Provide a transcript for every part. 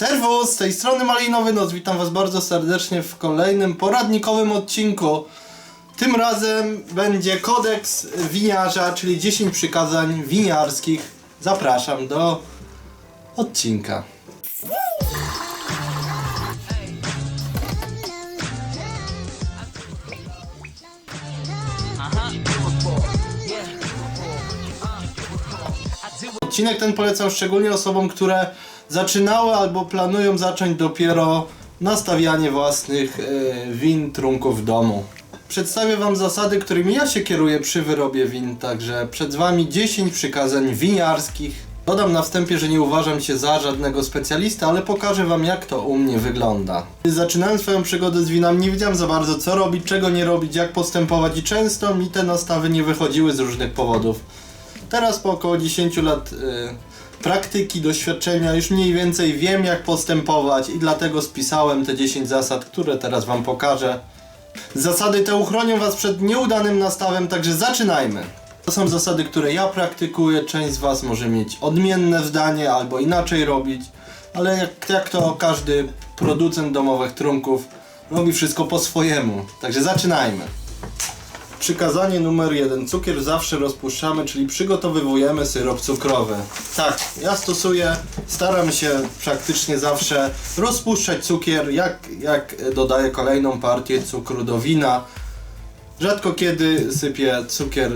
Serwus, z tej strony Malinowy Noc, witam was bardzo serdecznie w kolejnym poradnikowym odcinku. Tym razem będzie kodeks winiarza, czyli 10 przykazań winiarskich. Zapraszam do odcinka. Odcinek ten polecam szczególnie osobom, które zaczynały albo planują zacząć dopiero nastawianie własnych e, win, trunków domu. Przedstawię Wam zasady, którymi ja się kieruję przy wyrobie win, także przed Wami 10 przykazań winiarskich. Dodam na wstępie, że nie uważam się za żadnego specjalista, ale pokażę Wam jak to u mnie wygląda. Gdy Zaczynałem swoją przygodę z winami, nie wiedziałem za bardzo co robić, czego nie robić, jak postępować i często mi te nastawy nie wychodziły z różnych powodów. Teraz po około 10 lat y, praktyki, doświadczenia już mniej więcej wiem jak postępować i dlatego spisałem te 10 zasad, które teraz Wam pokażę. Zasady te uchronią Was przed nieudanym nastawem, także zaczynajmy. To są zasady, które ja praktykuję, część z Was może mieć odmienne zdanie albo inaczej robić, ale jak, jak to każdy producent domowych trunków robi wszystko po swojemu. Także zaczynajmy. Przykazanie numer jeden. Cukier zawsze rozpuszczamy, czyli przygotowywujemy syrop cukrowy. Tak, ja stosuję, staram się praktycznie zawsze rozpuszczać cukier, jak, jak dodaję kolejną partię cukru do wina. Rzadko kiedy sypię cukier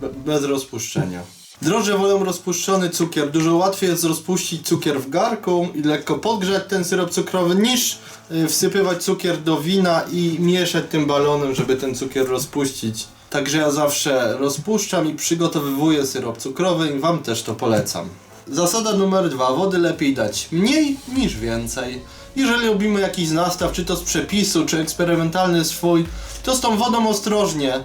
be- bez rozpuszczenia. Drożdże wolą rozpuszczony cukier. Dużo łatwiej jest rozpuścić cukier w garku i lekko podgrzać ten syrop cukrowy niż y, wsypywać cukier do wina i mieszać tym balonem, żeby ten cukier rozpuścić. Także ja zawsze rozpuszczam i przygotowywuję syrop cukrowy i Wam też to polecam. Zasada numer dwa. Wody lepiej dać mniej niż więcej. Jeżeli robimy jakiś nastaw, czy to z przepisu, czy eksperymentalny swój, to z tą wodą ostrożnie.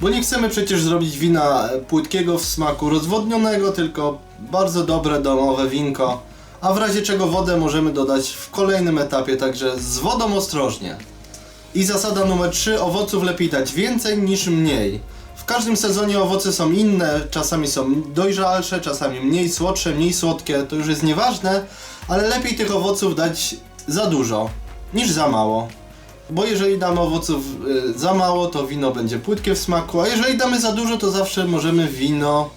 Bo nie chcemy przecież zrobić wina e, płytkiego w smaku rozwodnionego, tylko bardzo dobre domowe winko. A w razie czego wodę możemy dodać w kolejnym etapie, także z wodą ostrożnie. I zasada numer 3. Owoców lepiej dać więcej niż mniej. W każdym sezonie owoce są inne, czasami są dojrzalsze, czasami mniej słodsze, mniej słodkie, to już jest nieważne, ale lepiej tych owoców dać za dużo niż za mało. Bo jeżeli damy owoców y, za mało, to wino będzie płytkie w smaku, a jeżeli damy za dużo, to zawsze możemy wino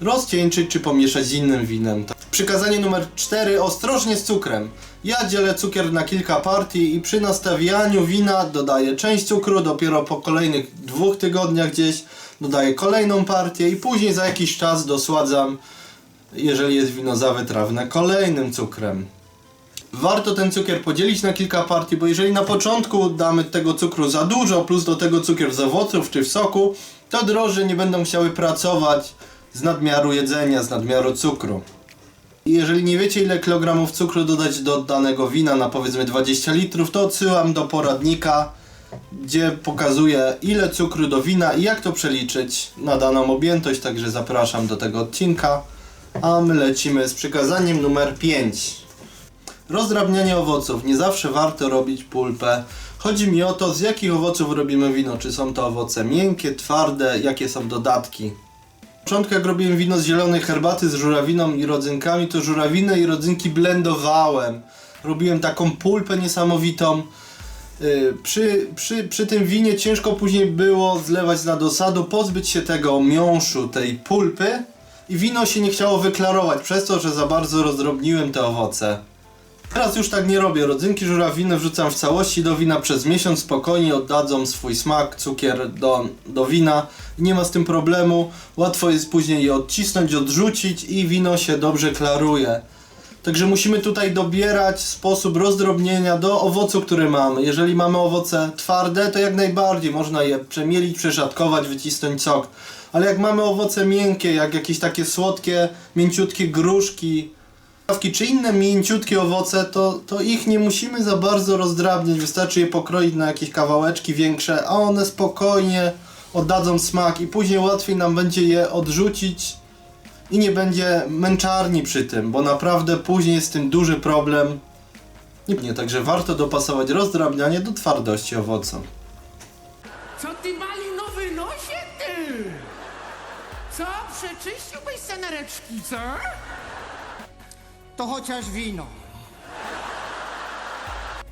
rozcieńczyć czy pomieszać z innym winem. Przykazanie numer 4. Ostrożnie z cukrem. Ja dzielę cukier na kilka partii i przy nastawianiu wina dodaję część cukru, dopiero po kolejnych dwóch tygodniach gdzieś dodaję kolejną partię i później za jakiś czas dosładzam, jeżeli jest wino zawytrawne, kolejnym cukrem. Warto ten cukier podzielić na kilka partii, bo jeżeli na początku damy tego cukru za dużo, plus do tego cukier z owoców czy w soku, to drożdże nie będą chciały pracować z nadmiaru jedzenia, z nadmiaru cukru. I jeżeli nie wiecie ile kilogramów cukru dodać do danego wina na powiedzmy 20 litrów, to odsyłam do poradnika, gdzie pokazuję ile cukru do wina i jak to przeliczyć na daną objętość, także zapraszam do tego odcinka. A my lecimy z przykazaniem numer 5. Rozdrabnianie owoców. Nie zawsze warto robić pulpę. Chodzi mi o to, z jakich owoców robimy wino. Czy są to owoce miękkie, twarde, jakie są dodatki. Na początku jak robiłem wino z zielonej herbaty z żurawiną i rodzynkami, to żurawinę i rodzynki blendowałem. Robiłem taką pulpę niesamowitą. Yy, Przy, przy, przy tym winie ciężko później było zlewać na dosadu, pozbyć się tego miąższu, tej pulpy i wino się nie chciało wyklarować przez to, że za bardzo rozdrobniłem te owoce. Teraz już tak nie robię. Rodzynki żurawiny wrzucam w całości do wina przez miesiąc, spokojnie oddadzą swój smak, cukier do, do wina. Nie ma z tym problemu. Łatwo jest później je odcisnąć, odrzucić i wino się dobrze klaruje. Także musimy tutaj dobierać sposób rozdrobnienia do owocu, który mamy. Jeżeli mamy owoce twarde, to jak najbardziej można je przemielić, przeszatkować, wycisnąć sok. Ale jak mamy owoce miękkie, jak jakieś takie słodkie, mięciutkie gruszki, Trawki czy inne mięciutkie owoce, to, to ich nie musimy za bardzo rozdrabniać, wystarczy je pokroić na jakieś kawałeczki większe, a one spokojnie oddadzą smak i później łatwiej nam będzie je odrzucić i nie będzie męczarni przy tym, bo naprawdę później jest z tym duży problem. Nie, także warto dopasować rozdrabnianie do twardości owocu. Co ty malinowy nosie ty? Co? Przeczyściłbyś senereczki, co? To chociaż wino.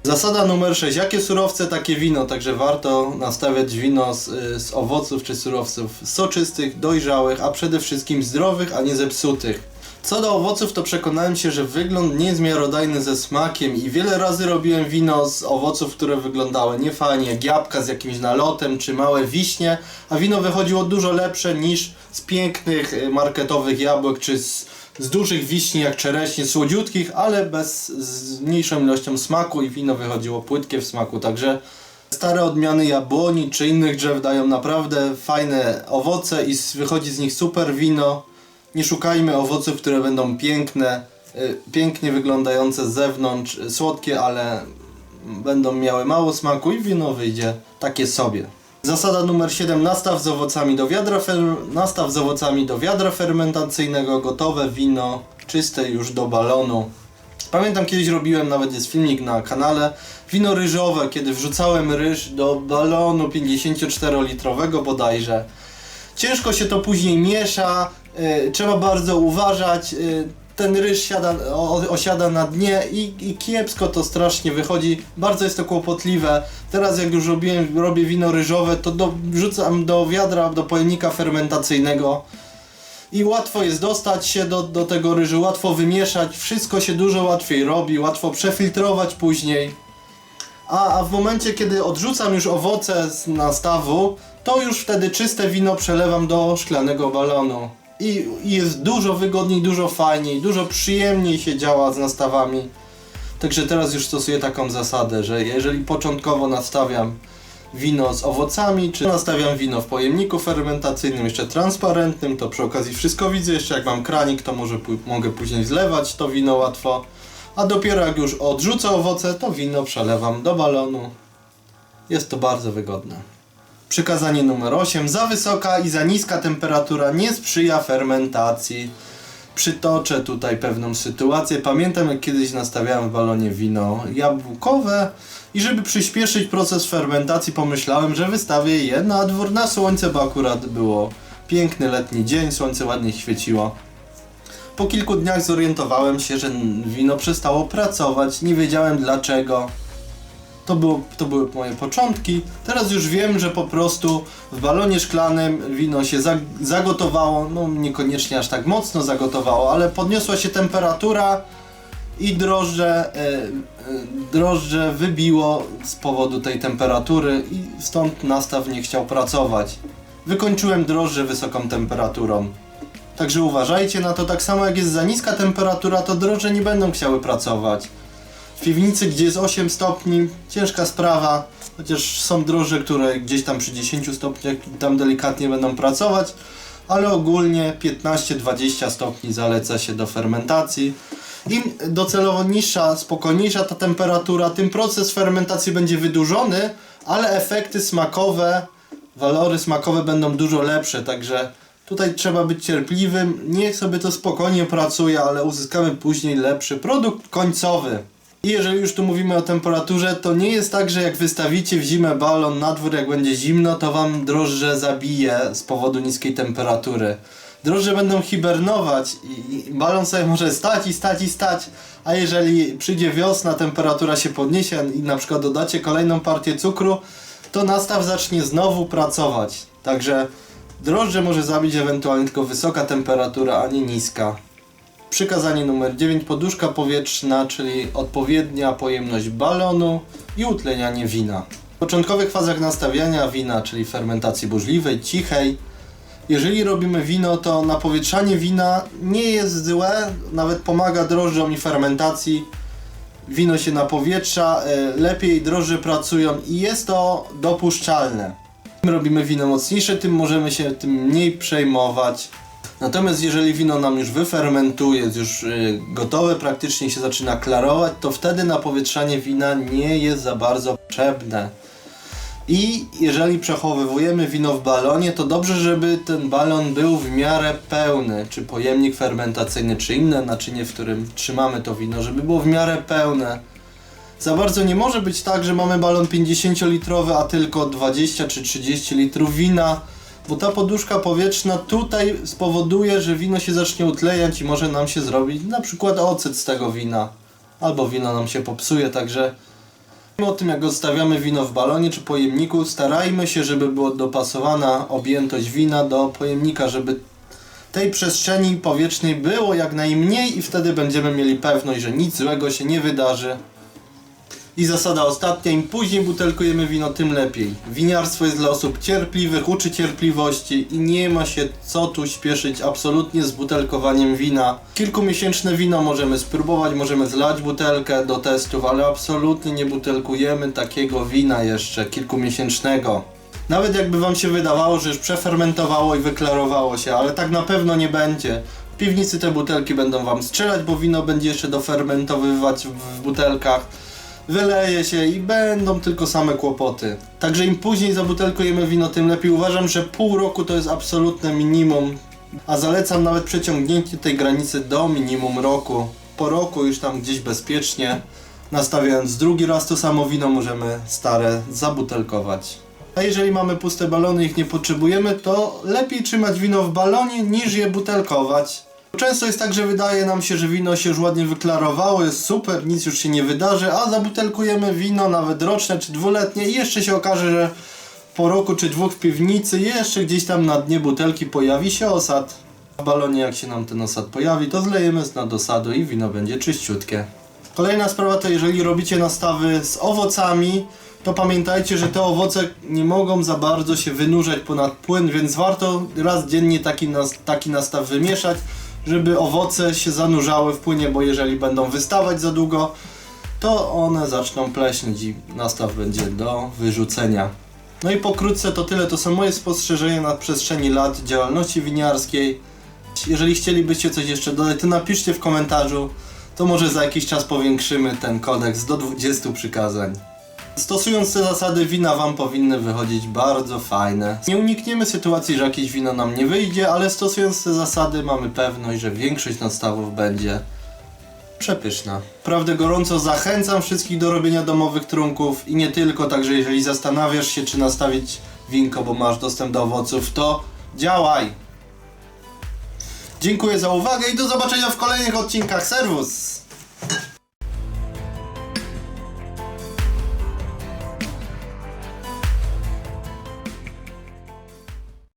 Zasada numer 6. Jakie surowce, takie wino, także warto nastawiać wino z, y, z owoców czy surowców soczystych, dojrzałych, a przede wszystkim zdrowych, a nie zepsutych. Co do owoców, to przekonałem się, że wygląd nie jest miarodajny ze smakiem i wiele razy robiłem wino z owoców, które wyglądały niefajnie, jak jabłka z jakimś nalotem, czy małe wiśnie, a wino wychodziło dużo lepsze niż z pięknych y, marketowych jabłek, czy z, z dużych wiśni jak czereśnie, słodziutkich, ale bez, z mniejszą ilością smaku i wino wychodziło płytkie w smaku, także stare odmiany jabłoni czy innych drzew dają naprawdę fajne owoce i wychodzi z nich super wino. Nie szukajmy owoców, które będą piękne, y, pięknie wyglądające z zewnątrz, y, słodkie, ale będą miały mało smaku i wino wyjdzie takie sobie. Zasada numer 7. Nastaw z owocami do wiadra, fer... nastaw z owocami do wiadra fermentacyjnego, gotowe wino, czyste już do balonu. Pamiętam kiedyś robiłem, nawet jest filmik na kanale, wino ryżowe, kiedy wrzucałem ryż do balonu 54-litrowego bodajże. Ciężko się to później miesza, y, trzeba bardzo uważać, y, ten ryż siada, o, osiada na dnie i, i kiepsko to strasznie wychodzi, bardzo jest to kłopotliwe. Teraz jak już robiłem, robię wino ryżowe, to do, wrzucam do wiadra, do pojemnika fermentacyjnego i łatwo jest dostać się do, do tego ryżu, łatwo wymieszać, wszystko się dużo łatwiej robi, łatwo przefiltrować później. A, a w momencie, kiedy odrzucam już owoce z nastawu, to już wtedy czyste wino przelewam do szklanego balonu. I, jest dużo wygodniej, dużo fajniej, dużo przyjemniej się działa z nastawami. Także teraz już stosuję taką zasadę, że jeżeli początkowo nastawiam wino z owocami, czy nastawiam wino w pojemniku fermentacyjnym, jeszcze transparentnym, to przy okazji wszystko widzę, jeszcze jak mam kranik, to może mogę później zlewać to wino łatwo. A dopiero jak już odrzucę owoce, to wino przelewam do balonu. Jest to bardzo wygodne. Przykazanie numer 8. Za wysoka i za niska temperatura nie sprzyja fermentacji. Przytoczę tutaj pewną sytuację. Pamiętam jak kiedyś nastawiałem w balonie wino jabłkowe i żeby przyspieszyć proces fermentacji pomyślałem, że wystawię je na dwór na słońce, bo akurat było piękny letni dzień, słońce ładnie świeciło. Po kilku dniach zorientowałem się, że wino przestało pracować, nie wiedziałem dlaczego. To, było, to były moje początki. Teraz już wiem, że po prostu w balonie szklanym wino się zag- zagotowało, no niekoniecznie aż tak mocno zagotowało, ale podniosła się temperatura i drożdże, e, e, drożdże wybiło z powodu tej temperatury i stąd nastaw nie chciał pracować. Wykończyłem drożdże wysoką temperaturą. Także uważajcie na to, tak samo jak jest za niska temperatura, to drożdże nie będą chciały pracować. W piwnicy, gdzie jest 8 stopni, ciężka sprawa, chociaż są drożdże, które gdzieś tam przy 10 stopniach tam delikatnie będą pracować, ale ogólnie 15-20 stopni zaleca się do fermentacji. Im docelowo niższa, spokojniejsza ta temperatura, tym proces fermentacji będzie wydłużony, ale efekty smakowe, walory smakowe będą dużo lepsze, także tutaj trzeba być cierpliwym. Niech sobie to spokojnie pracuje, ale uzyskamy później lepszy produkt końcowy. I jeżeli już tu mówimy o temperaturze, to nie jest tak, że jak wystawicie w zimę balon na dwór, jak będzie zimno, to wam drożdże zabije z powodu niskiej temperatury. Drożdże będą hibernować i balon sobie może stać i stać i stać, a jeżeli przyjdzie wiosna, temperatura się podniesie i na przykład dodacie kolejną partię cukru, to nastaw zacznie znowu pracować. Także drożdże może zabić ewentualnie tylko wysoka temperatura, a nie niska. Przykazanie numer 9. Poduszka powietrzna, czyli odpowiednia pojemność balonu i utlenianie wina. W początkowych fazach nastawiania wina, czyli fermentacji burzliwej, cichej, jeżeli robimy wino, to napowietrzanie wina nie jest złe, nawet pomaga drożdżom i fermentacji. Wino się napowietrza, e, lepiej drożdże pracują i jest to dopuszczalne. Im robimy wino mocniejsze, tym możemy się tym mniej przejmować. Natomiast jeżeli wino nam już wyfermentuje, jest już y, gotowe, praktycznie się zaczyna klarować, to wtedy napowietrzanie wina nie jest za bardzo potrzebne. I jeżeli przechowywujemy wino w balonie, to dobrze, żeby ten balon był w miarę pełny, czy pojemnik fermentacyjny, czy inne naczynie, w którym trzymamy to wino, żeby było w miarę pełne. Za bardzo nie może być tak, że mamy balon 50-litrowy, a tylko 20 czy 30 litrów wina, bo ta poduszka powietrzna tutaj spowoduje, że wino się zacznie utlejać i może nam się zrobić na przykład ocet z tego wina, albo wino nam się popsuje, także O tym jak odstawiamy wino w balonie czy pojemniku, starajmy się, żeby była dopasowana objętość wina do pojemnika, żeby tej przestrzeni powietrznej było jak najmniej i wtedy będziemy mieli pewność, że nic złego się nie wydarzy. I zasada ostatnia, im później butelkujemy wino, tym lepiej. Winiarstwo jest dla osób cierpliwych, uczy cierpliwości i nie ma się co tu śpieszyć absolutnie z butelkowaniem wina. Kilkumiesięczne wino możemy spróbować, możemy zlać butelkę do testów, ale absolutnie nie butelkujemy takiego wina jeszcze kilkumiesięcznego. Nawet jakby wam się wydawało, że już przefermentowało i wyklarowało się, ale tak na pewno nie będzie. W piwnicy te butelki będą wam strzelać, bo wino będzie jeszcze dofermentowywać w, butelkach. Wyleje się i będą tylko same kłopoty. Także im później zabutelkujemy wino, tym lepiej. Uważam, że pół roku to jest absolutne minimum. A zalecam nawet przeciągnięcie tej granicy do minimum roku. Po roku już tam gdzieś bezpiecznie, nastawiając drugi raz to samo wino, możemy stare zabutelkować. A jeżeli mamy puste balony ich nie potrzebujemy, to lepiej trzymać wino w balonie niż je butelkować. Często jest tak, że wydaje nam się, że wino się już ładnie wyklarowało, jest super, nic już się nie wydarzy, a zabutelkujemy wino nawet roczne czy dwuletnie i jeszcze się okaże, że po roku czy dwóch w piwnicy jeszcze gdzieś tam na dnie butelki pojawi się osad. W balonie jak się nam ten osad pojawi, to zlejemy z nadosadu i wino będzie czyściutkie. Kolejna sprawa to jeżeli robicie nastawy z owocami, to pamiętajcie, że te owoce nie mogą za bardzo się wynurzać ponad płyn, więc warto raz dziennie taki, nas, taki nastaw wymieszać, żeby owoce się zanurzały w płynie, bo jeżeli będą wystawać za długo, to one zaczną pleśnieć i nastaw będzie do wyrzucenia. No i pokrótce to tyle, to są moje spostrzeżenia na przestrzeni lat działalności winiarskiej. Jeżeli chcielibyście coś jeszcze dodać, to napiszcie w komentarzu, to może za jakiś czas powiększymy ten kodeks do 20 przykazań. Stosując te zasady, wina Wam powinny wychodzić bardzo fajne. Nie unikniemy sytuacji, że jakieś wino nam nie wyjdzie, ale stosując te zasady mamy pewność, że większość nastawów będzie przepyszna. Prawdę gorąco zachęcam wszystkich do robienia domowych trunków i nie tylko, także jeżeli zastanawiasz się, czy nastawić winko, bo masz dostęp do owoców, to działaj! Dziękuję za uwagę i do zobaczenia w kolejnych odcinkach. Serwus!